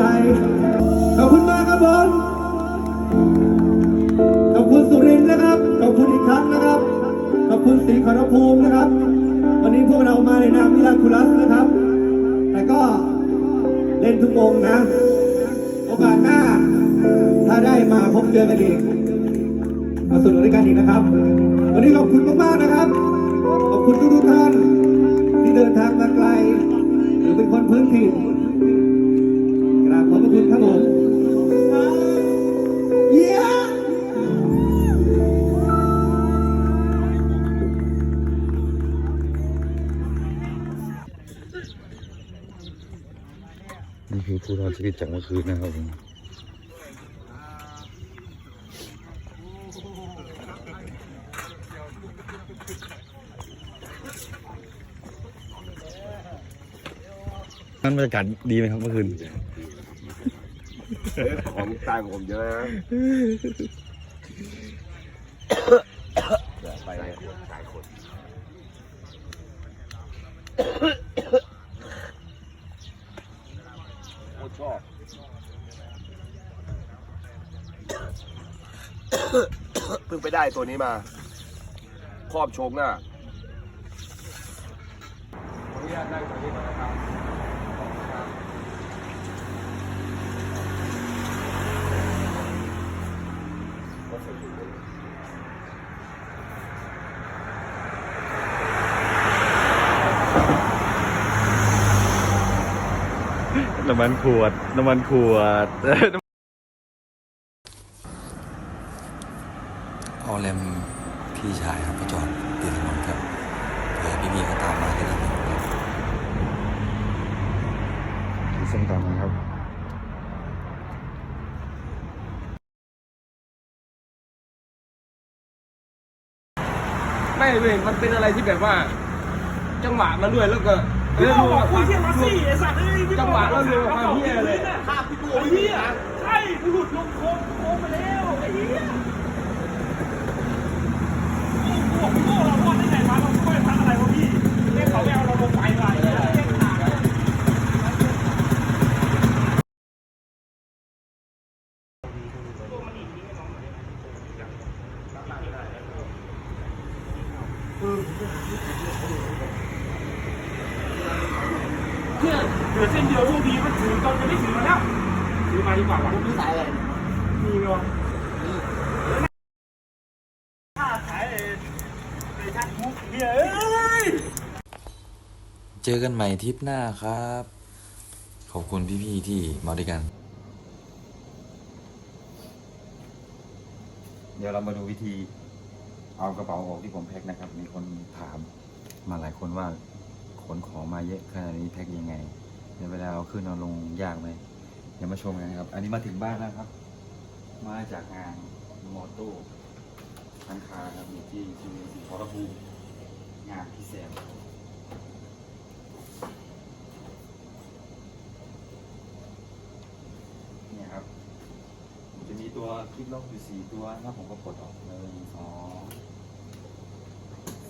จ ขอบคุณมากครับผมขอบคุณสุรินทร์นะครับ ขอบคุณอีกครั้งนะครับ ขอบคุณสีขอรภูมินะครับ วันนี้พวกเรามาในนามวิลาคุลัสนะครับ แต่ก็เล่นทุกวงนะ โอกาสหน้า ถ้าได้มาพบเจอกันอีกมาสนุกด้วยกันอีกนะครับ วันนี้ขอบคุณมากๆนะครับ ขอบคุณทุกท่านที่เดินทางมาไกล หรือเป็นคนพื้นถิ่น ชีวิตจากเมื่อคืนนะครับผมนั่นบรรยากาศดีไหมครับเมื่อคืนของตายของผมเยอะนะ ตัวนี้มาครอบชกหน้าน้ำมันขวด น้ำมันขวด อเลมพี่ชายครับประจอดตีดถนนครับเผื่อพี่ๆเขาตามมาจะได้ไม่ครับดูเส้นตามนะครับไม่เว้ยมันเป็นอะไรที่แบบว่า จังหวะมาด้วยแล้วก็เองรู้ว่คุยเทียสัตว์เอ้ยพี่จังหวะแล้วรู้ว่าเฮียเลยภาพพี่ปูไเฮียใช่กูหลุดลงโค้งโค้งไปแล้วไอ้เฮีย เราพอดได้ไงวะเราช่วยพักอะไรวะพี่เรียกเขาไราลงไปว่ะไอ้เหี้ยเรียกขาดเนี่ยเหลือเส้นเดียวโชคดีมันถือตอนจะไม่ถือมาแล้วถือมาดีกว่าว่ะพี่สายอะไรมีไหมวะถ้าขายไอ้ท่านมุกเนี่ยเอ้ย เจอกันใหม่ทริปหน้าครับ ขอบคุณพี่ๆที่มาด้วยกัน เดี๋ยวเรามาดูวิธีเอากระเป๋าออกที่ผมแพ็คนะครับ มีคนถามมาหลายคนว่าขนของมาเยอะขนาดนี้แพ็คยังไงเดี๋ยวเวลาเอาขึ้นเอาลงยากไหมเดี๋ยวมาชมกันนะครับ อันนี้มาถึงบ้านแล้วครับ มาจากงานมอโต้ร้านคาครับอยู่ที่ที่พอรภูงานพี่แซมเนี่ยครับ จะมีตัว คลิปล็อยู่สี่ตัวนะผมก็กดออกหนึ่งสอง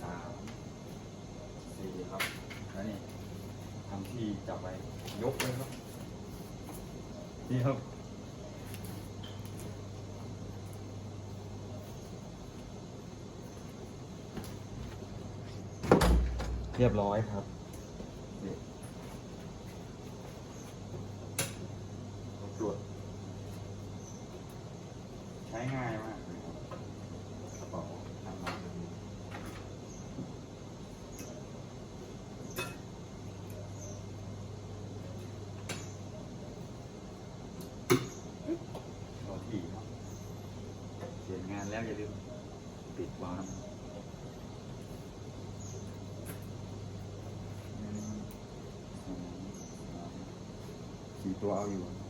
สามสี่ครับแล้วนี่ทำที่จับไว้ยกเลยครับ นี่ครับเรียบร้อยครับนี่ตรวจ ใช้ง่ายมากเลยครับกระเป๋าทำมาโอทีครับเสร็จงานแล้วอย่าลืม ปิดวาล์วหนึ่งสองสามสี่ตัวเอาอยู่